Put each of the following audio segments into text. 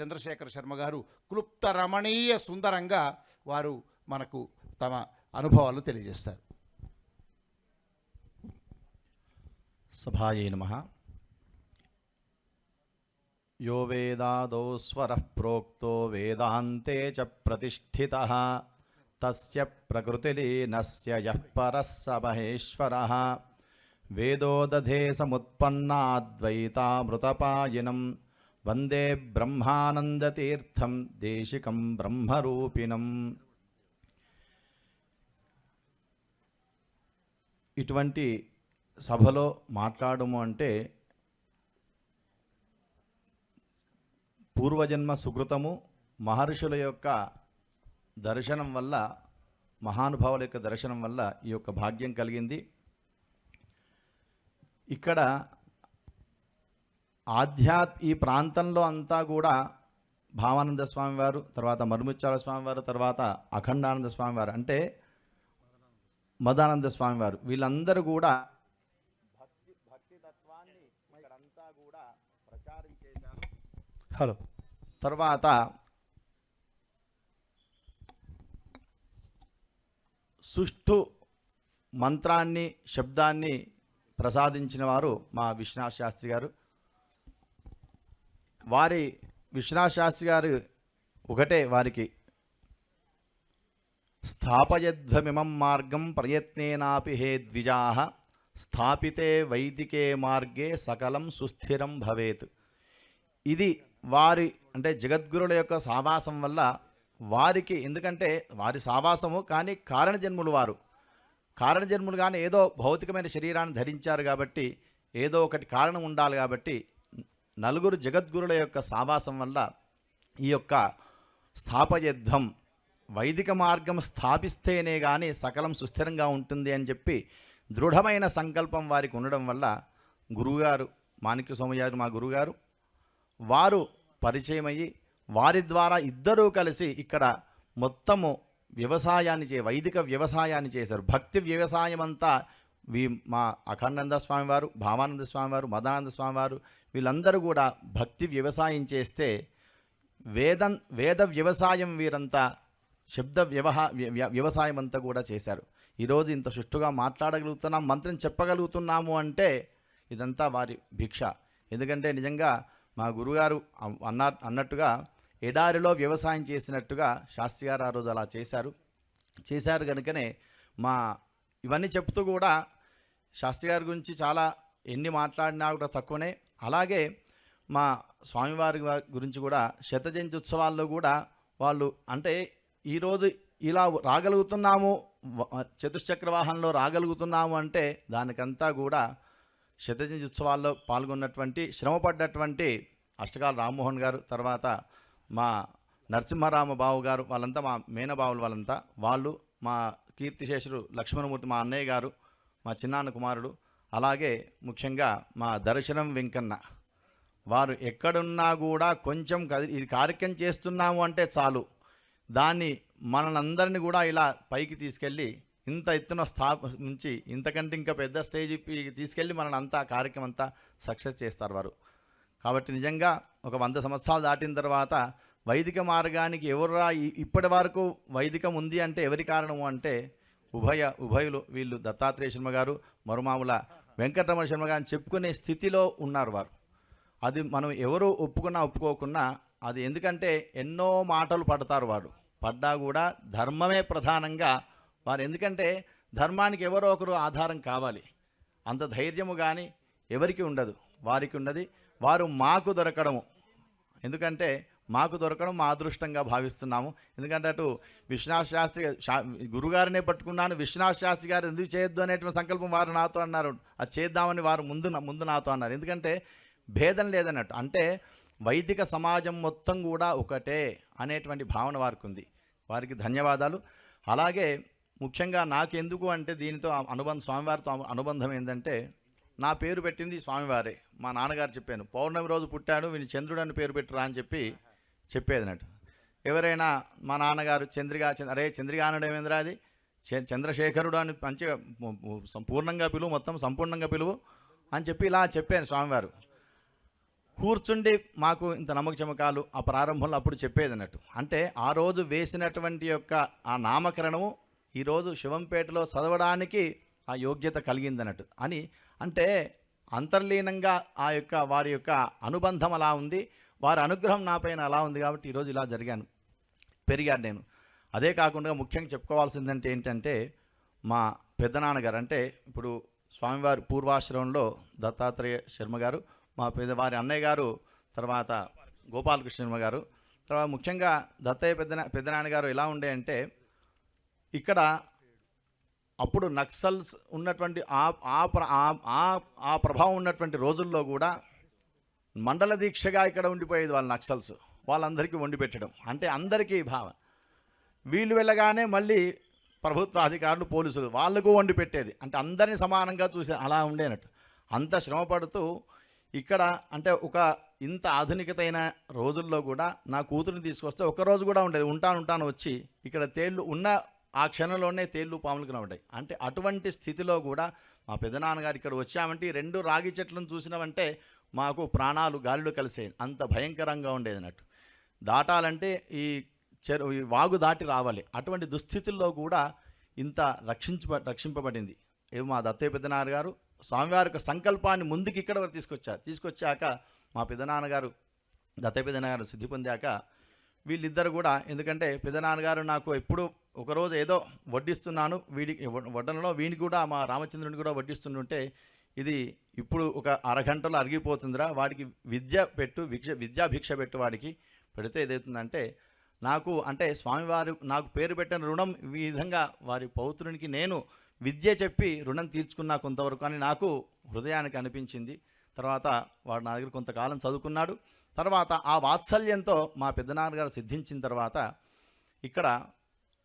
చంద్రశేఖర్ శర్మ గారు క్లుప్త రమణీయ సుందరంగా వారు మనకు తమ అనుభవాలు తెలియజేస్తారు. సభాయే నమ. యో వేదాదో స్వర ప్రోక్తో వేదాంతే చ ప్రతిష్ఠిత. తస్య ప్రకృతిలీనస్య యః పరः స మహేశ్వరः. వేదోదధే సముత్పన్నాద్వైతామృతపాయినం. వందే బ్రహ్మానందతీర్థం దేశికం బ్రహ్మరూపిణం. ఇటువంటి సభలో మాట్లాడము అంటే పూర్వజన్మ సుకృతము మహర్షుల యొక్క దర్శనం వల్ల మహానుభావుల యొక్క దర్శనం వల్ల ఈ యొక్క భాగ్యం కలిగింది. ఇక్కడ ఆధ్యాత్ ఈ ప్రాంతంలో అంతా కూడా భావానంద స్వామి వారు తర్వాత మరుముచ్చాల స్వామి వారు తర్వాత అఖండానంద స్వామి వారు అంటే మదానంద స్వామి వారు. వీళ్ళందరూ కూడా భక్తి భక్తి తత్వాన్ని ఇక్కడంతా కూడా ప్రచారం చేశారు హలో. తర్వాత సుష్ఠు మంత్రాన్ని శబ్దాన్ని ప్రసాదించిన వారు మా విశ్వనాథ్ శాస్త్రి గారు. వారి విశ్వనాథ్ శాస్త్రి గారు ఒకటే వారికి స్థాపయధ్వమిమం మార్గం ప్రయత్నేనాపి హే ద్విజా స్థాపితే వైదికే మార్గే సకలం సుస్థిరం భవేత్. ఇది వారి అంటే జగద్గురుల యొక్క సావాసం వల్ల వారికి ఎందుకంటే వారి సావాసము కానీ కారణజన్ములు వారు. కారణజన్ములు కానీ ఏదో భౌతికమైన శరీరాన్ని ధరించారు కాబట్టి ఏదో ఒకటి కారణం ఉండాలి కాబట్టి నలుగురు జగద్గురుల యొక్క సావాసం వల్ల ఈ యొక్క స్థాపయుద్ధం వైదిక మార్గం స్థాపిస్తేనే కానీ సకలం సుస్థిరంగా ఉంటుంది అని చెప్పి దృఢమైన సంకల్పం వారికి ఉండడం వల్ల గురువుగారు మాణిక్య గారు మా గురుగారు వారు పరిచయం అయ్యి వారి ద్వారా ఇద్దరూ కలిసి ఇక్కడ మొత్తము వ్యవసాయాన్ని చే వైదిక వ్యవసాయాన్ని చేశారు. భక్తి వ్యవసాయం అంతా మా అఖండానంద స్వామివారు భావానంద స్వామివారు మదానంద స్వామివారు వీళ్ళందరూ కూడా భక్తి వ్యవసాయం చేస్తే వేదం వేద వ్యవసాయం వీరంతా శబ్ద వ్యవహా వ్య- వ్యవసాయం అంతా కూడా చేశారు. ఈరోజు ఇంత సుష్టుగా మాట్లాడగలుగుతున్నాం మంత్రం చెప్పగలుగుతున్నాము అంటే ఇదంతా వారి భిక్ష. ఎందుకంటే నిజంగా మా గురుగారు అన్న అన్నట్టుగా ఎడారిలో వ్యవసాయం చేసినట్టుగా శాస్త్రి గారు ఆ రోజు అలా చేశారు. చేశారు కనుకనే మా ఇవన్నీ చెప్తూ కూడా శాస్త్రి గారి గురించి చాలా ఎన్ని మాట్లాడినా కూడా తక్కువనే అలాగే మా స్వామివారి గురించి కూడా శతజయంతి ఉత్సవాల్లో కూడా వాళ్ళు అంటే ఈరోజు ఇలా రాగలుగుతున్నాము చతుశ్చక్ర వాహనంలో రాగలుగుతున్నాము అంటే దానికంతా కూడా శతజయంతి ఉత్సవాల్లో పాల్గొన్నటువంటి శ్రమపడ్డటువంటి అష్టకాల రామ్మోహన్ గారు తర్వాత మా నరసింహారామ బావు గారు వాళ్ళంతా మా మేనబావులు వాళ్ళంతా వాళ్ళు మా కీర్తిశేషుడు లక్ష్మణమూర్తి మా అన్నయ్య గారు మా చిన్నాన్న కుమారుడు అలాగే ముఖ్యంగా మా దర్శనం వెంకన్న వారు ఎక్కడున్నా కూడా కొంచెం ఇది కార్యక్రమం చేస్తున్నాము అంటే చాలు. దాన్ని మనందరిని కూడా ఇలా పైకి తీసుకెళ్ళి ఇంత ఎత్తున స్థా నుంచి ఇంతకంటే ఇంకా పెద్ద స్టేజ్ తీసుకెళ్ళి మనల్ని అంతా కార్యక్రమం అంతా సక్సెస్ చేస్తారు వారు. కాబట్టి నిజంగా ఒక వంద సంవత్సరాలు దాటిన తర్వాత వైదిక మార్గానికి ఎవరురా ఇప్పటి వరకు వైదికం ఉంది అంటే ఎవరి కారణము అంటే ఉభయ ఉభయులు వీళ్ళు దత్తాత్రేయ శర్మ గారు మరుమాముల వెంకటరమణ శర్మ చెప్పుకునే స్థితిలో ఉన్నారు వారు. అది మనం ఎవరు ఒప్పుకున్నా ఒప్పుకోకున్నా అది ఎందుకంటే ఎన్నో మాటలు పడతారు వారు. పడ్డా కూడా ధర్మమే ప్రధానంగా వారు ఎందుకంటే ధర్మానికి ఎవరో ఒకరు ఆధారం కావాలి. అంత ధైర్యము కానీ ఎవరికి ఉండదు. వారికి ఉన్నది వారు మాకు దొరకడము. ఎందుకంటే మాకు దొరకడం మా అదృష్టంగా భావిస్తున్నాము. ఎందుకంటే అటు విశ్వనాథ్ శాస్త్రి గురుగారినే పట్టుకున్నాను విశ్వనాథ్ శాస్త్రి గారు ఎందుకు చేయొద్దు అనేటువంటి సంకల్పం వారు నాతో అన్నారు. అది చేద్దామని వారు ముందు ముందు నాతో అన్నారు. ఎందుకంటే భేదం లేదన్నట్టు. అంటే వైదిక సమాజం మొత్తం కూడా ఒకటే అనేటువంటి భావన వారికి ఉంది. వారికి ధన్యవాదాలు. అలాగే ముఖ్యంగా నాకు ఎందుకు అంటే దీనితో ఆ స్వామివారితో అనుబంధం ఏంటంటే నా పేరు పెట్టింది స్వామివారే. మా నాన్నగారు చెప్పాను. పౌర్ణమి రోజు పుట్టాడు వీని చంద్రుడు అని పేరు పెట్టరా అని చెప్పి చెప్పేది అన్నట్టు. ఎవరైనా మా నాన్నగారు చంద్రిగా అరే చంద్రిగానుడు ఏమేంద్రా అది? చంద్రశేఖరుడు అని మంచిగా సంపూర్ణంగా పిలువు మొత్తం సంపూర్ణంగా పిలువు అని చెప్పి ఇలా చెప్పాను స్వామివారు. కూర్చుండి మాకు ఇంత నమ్మక చమకాలు ఆ ప్రారంభంలో అప్పుడు చెప్పేది అన్నట్టు. అంటే ఆ రోజు వేసినటువంటి యొక్క ఆ నామకరణము ఈరోజు శివంపేటలో చదవడానికి ఆ యోగ్యత కలిగిందన్నట్టు. అని అంటే అంతర్లీనంగా ఆ యొక్క వారి యొక్క అనుబంధం అలా ఉంది. వారి అనుగ్రహం నాపైన అలా ఉంది కాబట్టి ఈరోజు ఇలా జరిగాను. పెరిగాను నేను. అదే కాకుండా ముఖ్యంగా చెప్పుకోవాల్సిందంటే ఏంటంటే మా పెద్దనాన్నగారు అంటే ఇప్పుడు స్వామివారి పూర్వాశ్రమంలో దత్తాత్రేయ శర్మ గారు మా పెద్దవారి అన్నయ్య గారు తర్వాత గోపాలకృష్ణ శర్మ గారు తర్వాత ముఖ్యంగా దత్తయ్య పెద్ద పెద్దనాన్నగారు ఎలా ఉండే అంటే ఇక్కడ అప్పుడు నక్సల్స్ ఉన్నటువంటి ఆ ఆ ప్ర- ఆ- ఆ ప్రభావం ఉన్నటువంటి రోజుల్లో కూడా మండల దీక్షగా ఇక్కడ ఉండిపోయేది వాళ్ళ నక్సల్స్ వాళ్ళందరికీ వండి పెట్టడం. అంటే అందరికీ భావం. వీళ్ళు వెళ్ళగానే మళ్ళీ ప్రభుత్వ అధికారులు పోలీసులు వాళ్ళకు వండి పెట్టేది. అంటే అందరినీ సమానంగా చూసే అలా ఉండేనట్టు. అంత శ్రమపడుతూ ఇక్కడ అంటే ఒక ఇంత ఆధునికతైన రోజుల్లో కూడా నా కూతురిని తీసుకొస్తే ఒక రోజు కూడా ఉండేది. ఉంటాను ఉంటాను వచ్చి ఇక్కడ తేళ్ళు ఉన్న ఆ క్షణంలోనే తేళ్ళు పాములు ఉంటాయి. అంటే అటువంటి స్థితిలో కూడా మా పెదనాన్నగారు ఇక్కడ వచ్చామంటే రెండు రాగి చెట్లను చూసినామంటే మాకు ప్రాణాలు గాలిలో కలిసేది అంత భయంకరంగా ఉండేది అన్నట్టు. దాటాలంటే ఈ చెరు ఈ వాగు దాటి రావాలి. అటువంటి దుస్థితుల్లో కూడా ఇంత రక్షించ రక్షింపబడింది. ఏమో మా దత్తయ్య పెద్దనాన్న గారు స్వామివారి యొక్క సంకల్పాన్ని ముందుకు ఇక్కడ వరకు తీసుకొచ్చారు. తీసుకొచ్చాక మా పెదనాన్నగారు దత్తయ్య పెద్దనాన్నగారు సిద్ధి పొందాక వీళ్ళిద్దరు కూడా ఎందుకంటే పెదనాన్నగారు నాకు ఎప్పుడు ఒకరోజు ఏదో వడ్డిస్తున్నాను. వీడికి వడ్డనలో వీడిని కూడా మా రామచంద్రుని కూడా వడ్డిస్తుంటుంటే ఇది ఇప్పుడు ఒక అరగంటలో అరిగిపోతుందిరా. వాడికి విద్య పెట్టు విద్య విద్యాభిక్ష పెట్టు వాడికి పెడితే ఏదవుతుందంటే నాకు అంటే స్వామివారు నాకు పేరు పెట్టిన రుణం ఈ విధంగా వారి పౌత్రునికి నేను విద్య చెప్పి రుణం తీర్చుకున్నా కొంతవరకు అని నాకు హృదయానికి అనిపించింది. తర్వాత వాడు నా దగ్గర కొంతకాలం చదువుకున్నాడు. తర్వాత ఆ వాత్సల్యంతో మా పెద్దనాన్నగారు సిద్ధించిన తర్వాత ఇక్కడ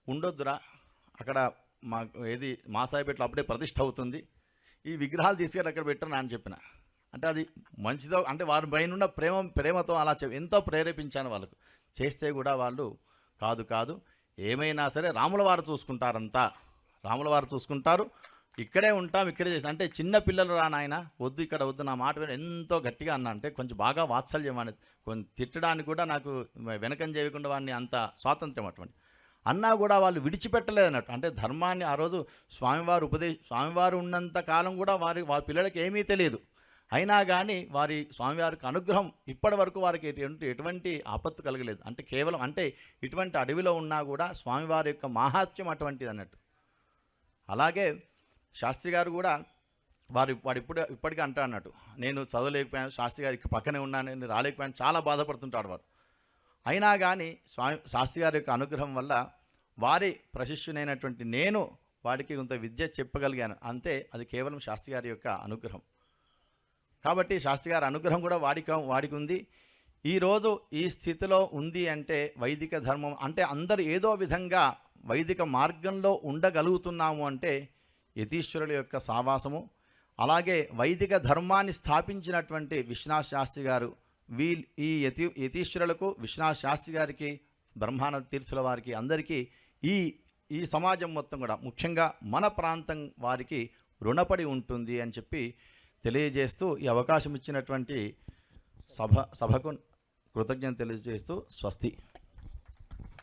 ఉండొద్దురా. అక్కడ మా ఏది మా సాయిపేటలో అప్పుడే ప్రతిష్ట అవుతుంది. ఈ విగ్రహాలు తీసుకెళ్ళి అక్కడ పెట్టరు అని చెప్పిన. అంటే అది మంచిదో అంటే వారి పైన ఉన్న ప్రేమ ప్రేమతో అలా చెప్ ఎంతో ప్రేరేపించాను వాళ్ళకు. చేస్తే కూడా వాళ్ళు కాదు కాదు. ఏమైనా సరే రాముల వారు చూసుకుంటారంతా. రాముల వారు చూసుకుంటారు. ఇక్కడే ఉంటాం ఇక్కడే చేస్తాం. అంటే చిన్న పిల్లలు రా నాయన వద్దు ఇక్కడ వద్దు నా మాట విని. ఎంతో గట్టిగా అన్నా. అంటే కొంచెం బాగా వాత్సల్యం అనేది కొంచెం తిట్టడానికి కూడా నాకు వెనకం చేయకుండా వాడిని అంత స్వాతంత్రం అటువంటి. అన్నా కూడా వాళ్ళు విడిచిపెట్టలేదు అన్నట్టు అంటే ధర్మాన్ని ఆ రోజు స్వామివారు ఉపదేశ స్వామివారు ఉన్నంత కాలం కూడా వారి వారి పిల్లలకి ఏమీ తెలియదు. అయినా కానీ వారి స్వామివారికి అనుగ్రహం ఇప్పటి వరకు వారికి ఎటువంటి ఎటువంటి ఆపత్తు కలగలేదు. అంటే కేవలం అంటే ఇటువంటి అడవిలో ఉన్నా కూడా స్వామివారి యొక్క మాహాత్యం అటువంటిది అన్నట్టు అలాగే శాస్త్రి గారు కూడా వారు వాడు ఇప్పుడు ఇప్పటికీ అంటారు అన్నట్టు. నేను చదవలేకపోయాను శాస్త్రి గారికి పక్కనే ఉన్నాను నేను రాలేకపోయాను చాలా బాధపడుతుంటాడు వారు అయినా కానీ స్వామి శాస్త్రి గారి యొక్క అనుగ్రహం వల్ల వారి ప్రశిష్యునైనటువంటి నేను వాడికి కొంత విద్య చెప్పగలిగాను. అంతే అది కేవలం శాస్త్రి గారి యొక్క అనుగ్రహం. కాబట్టి శాస్త్రి గారి అనుగ్రహం కూడా వాడిక వాడికి ఉంది ఈరోజు ఈ స్థితిలో ఉంది అంటే వైదిక ధర్మం అంటే అందరు ఏదో విధంగా వైదిక మార్గంలో ఉండగలుగుతున్నాము అంటే యతీశ్వరుల యొక్క సావాసము. అలాగే వైదిక ధర్మాన్ని స్థాపించినటువంటి విశ్వనాథ్ శాస్త్రి గారు వీ ఈ యతి యతీశ్వరులకు విశ్వనాథ్ శాస్త్రి గారికి బ్రహ్మానంద తీర్థుల వారికి అందరికీ ఈ ఈ సమాజం మొత్తం కూడా ముఖ్యంగా మన ప్రాంతం వారికి రుణపడి ఉంటుంది అని చెప్పి తెలియజేస్తూ ఈ అవకాశం ఇచ్చినటువంటి సభ సభకు కృతజ్ఞత తెలియజేస్తూ స్వస్తి.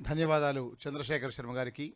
ధన్యవాదాలు చంద్రశేఖర్ శర్మ గారికి.